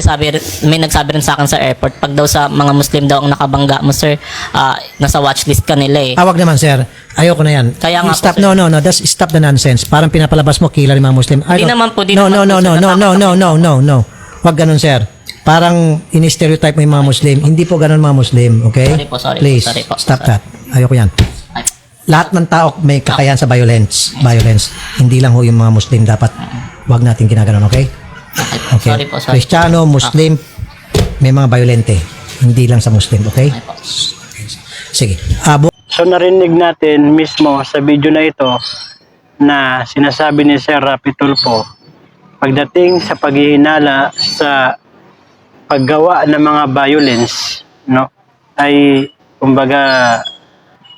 Kasi sabi, rin- may nagsabi rin sa akin sa airport, pag daw sa mga Muslim daw ang nakabangga mo, sir, ah, nasa watchlist ka nila eh. Awag naman, sir. Ayoko na yan. Kaya nga po, stop. sir. No, no, no. That's, stop the nonsense. Parang pinapalabas mo kila ng mga Muslim. I Di don't- naman po, di no, naman no, po, no, no, no, no, no, no, no, no. Wag ganun, sir. Parang in-stereotype mo yung mga Muslim. Hindi po ganun mga Muslim, okay? Sorry po, sorry po, Please, sorry po. stop Sorry. that. Ayoko yan. Ay, Lahat ng tao may kakayahan sa violence. Violence. Hindi lang ho yung mga Muslim dapat wag natin ginaganon, okay? Okay. Sorry po, sorry. Kristiyano, Muslim, may mga violente. Hindi lang sa Muslim, okay? Ay po. Sige. Abo. So narinig natin mismo sa video na ito na sinasabi ni Sir Rapi Tulfo pagdating sa paghihinala sa paggawa ng mga violence no ay kumbaga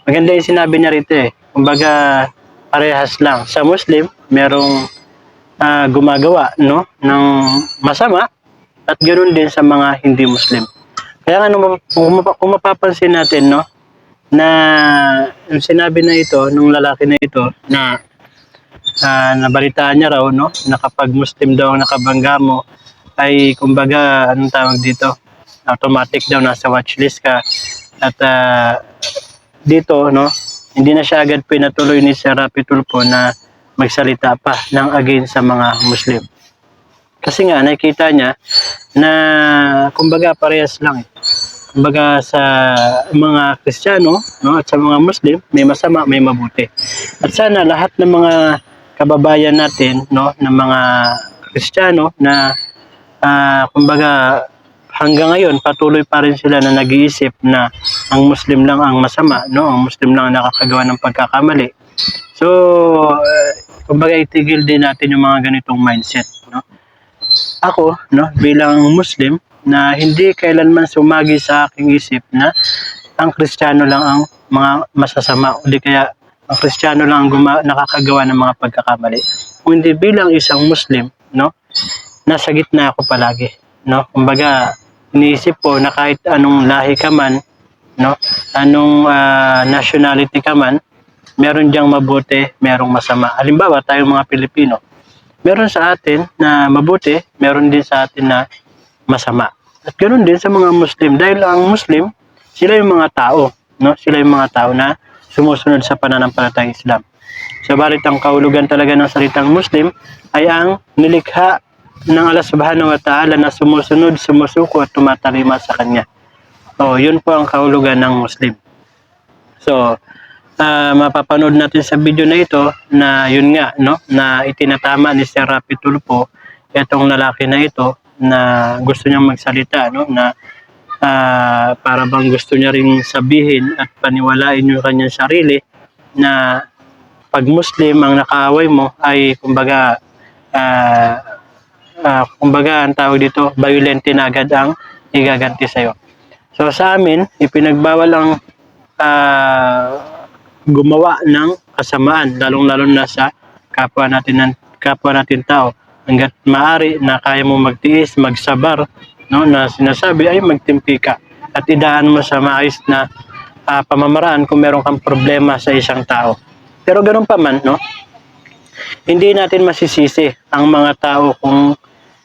maganda yung sinabi niya rito eh kumbaga parehas lang sa Muslim merong ah, gumagawa no ng masama at ganoon din sa mga hindi Muslim. Kaya nga nung kung, mapa- kung mapapansin natin no na yung sinabi na ito nung lalaki na ito na uh, nabalitaan niya raw no na kapag Muslim daw ang nakabangga mo ay kumbaga anong tawag dito? Automatic daw nasa watchlist ka. At ah, dito no hindi na siya agad pinatuloy ni Sir Rapi Tulfo na magsalita pa ng against sa mga Muslim kasi nga nakita niya na kumbaga parehas lang eh kumbaga sa mga Kristiyano no, at sa mga Muslim, may masama, may mabuti. At sana lahat ng mga kababayan natin, no, ng mga Kristiyano na ah, kumbaga hanggang ngayon patuloy pa rin sila na nag-iisip na ang Muslim lang ang masama, no, ang Muslim lang ang nakakagawa ng pagkakamali. So, ah, kumbaga itigil din natin yung mga ganitong mindset, no. Ako, no, bilang Muslim, na hindi kailanman sumagi sa aking isip na ang Kristiyano lang ang mga masasama o di kaya ang Kristiyano lang ang guma- nakakagawa ng mga pagkakamali. Kung hindi bilang isang Muslim, no, nasa gitna ako palagi, no. Kumbaga, iniisip ko na kahit anong lahi ka man, no, anong ah, nationality ka man, meron diyang mabuti, merong masama. Halimbawa, tayong mga Pilipino, meron sa atin na mabuti, meron din sa atin na masama. At ganoon din sa mga Muslim. Dahil ang Muslim, sila yung mga tao. No? Sila yung mga tao na sumusunod sa pananampalatayang Islam. So, balit ang kahulugan talaga ng salitang Muslim ay ang nilikha ng Allah subhanahu wa ta'ala na sumusunod, sumusuko at tumatalima sa Kanya. So, yun po ang kahulugan ng Muslim. So, ah, mapapanood natin sa video na ito na yun nga, no, na itinatama ni Sir Rapi Tulfo itong lalaki na ito na gusto niyang magsalita, no, na ah, para bang gusto niya ring sabihin at paniwalain yung kanyang sarili na pag Muslim ang nakaaway mo ay kumbaga ah, ah, kumbaga ang tawag dito violent na agad ang igaganti sa'yo. So sa amin, ipinagbawal ang ah, gumawa ng kasamaan, lalong-lalo na sa kapwa natin ng kapwa natin tao. Hanggat maaari na kaya mo magtiis, magsabar, no, na sinasabi ay magtimpi ka at idaan mo sa maayos na ah, pamamaraan kung meron kang problema sa isang tao. Pero ganun pa man, no, hindi natin masisisi ang mga tao kung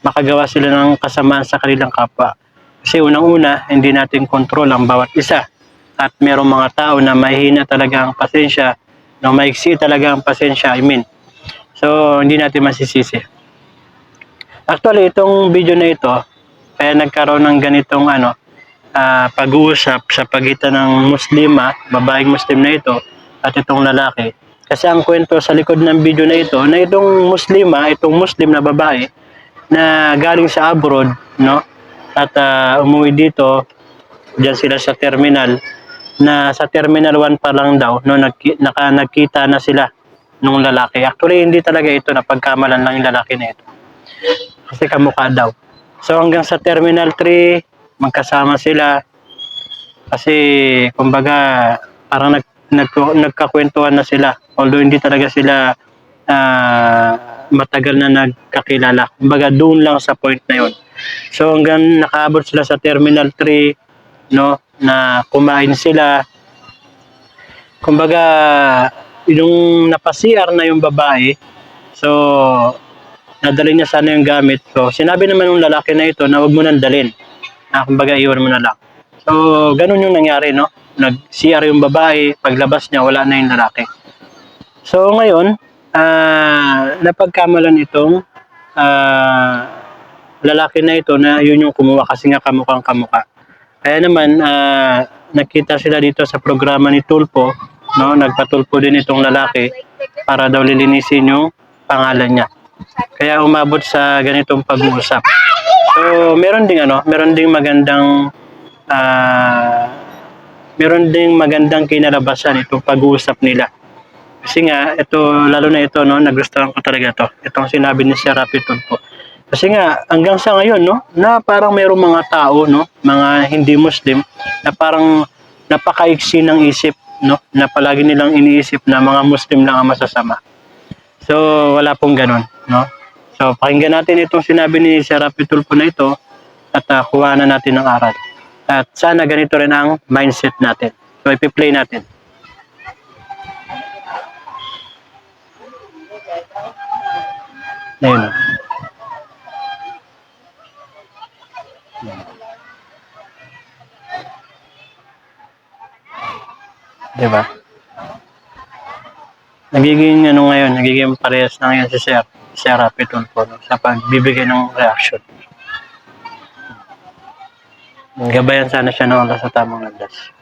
makagawa sila ng kasamaan sa kanilang kapwa. Kasi unang-una, hindi natin kontrol ang bawat isa. At merong mga tao na mahina talaga ang pasensya, no, maiksi talaga ang pasensya, I mean. So, hindi natin masisisi. Actually, itong video na ito, kaya nagkaroon ng ganitong ano, ah, pag-uusap sa pagitan ng muslima, babaeng muslim na ito, at itong lalaki. Kasi ang kwento sa likod ng video na ito, na itong muslima, itong muslim na babae, na galing sa abroad, no? At ah, umuwi dito, diyan sila sa terminal, na sa terminal 1 pa lang daw, no, nagki, naka, na sila nung lalaki. Actually, hindi talaga ito, napagkamalan lang yung lalaki na ito. Kasi kamukha daw. So hanggang sa Terminal 3, magkasama sila. Kasi, kumbaga, parang nag, nag, nagkakwentuhan na sila. Although hindi talaga sila ah, matagal na nagkakilala. Kumbaga, doon lang sa point na yon. So hanggang nakaabot sila sa Terminal 3, no, na kumain sila. Kumbaga, yung napasiar na yung babae, so nadali niya sana yung gamit. So, sinabi naman ng lalaki na ito na huwag mo nang dalin. Na kumbaga, iwan mo na lang. So, ganun yung nangyari, no? Nag-CR yung babae, paglabas niya, wala na yung lalaki. So, ngayon, ah napagkamalan itong ah, lalaki na ito na yun yung kumuha kasi nga kamukhang kamuka. Kaya naman, ah, nakita sila dito sa programa ni Tulpo, no? Nagpatulpo din itong lalaki para daw lilinisin yung pangalan niya. Kaya umabot sa ganitong pag-uusap. So, meron ding ano, meron ding magandang ah meron ding magandang kinalabasan itong pag-uusap nila. Kasi nga, ito, lalo na ito, no, nagustuhan ko talaga to. Itong sinabi ni Sir Rapi Tulfo. Kasi nga, hanggang sa ngayon, no, na parang mayroong mga tao, no, mga hindi Muslim, na parang napakaiksi ng isip, no, na palagi nilang iniisip na mga Muslim lang ang masasama. So, wala pong ganun, no? So, pakinggan natin itong sinabi ni Sir Rapi Tulfo na ito at uh, kuha na natin ng aral. At sana ganito rin ang mindset natin. So, ipi-play natin. Ayun. o. Nagiging ano ngayon, nagiging parehas na ngayon si Sir, Sir Rapiton po no, sa pagbibigay ng reaction. Gabayan sana siya ng oras sa tamang landas.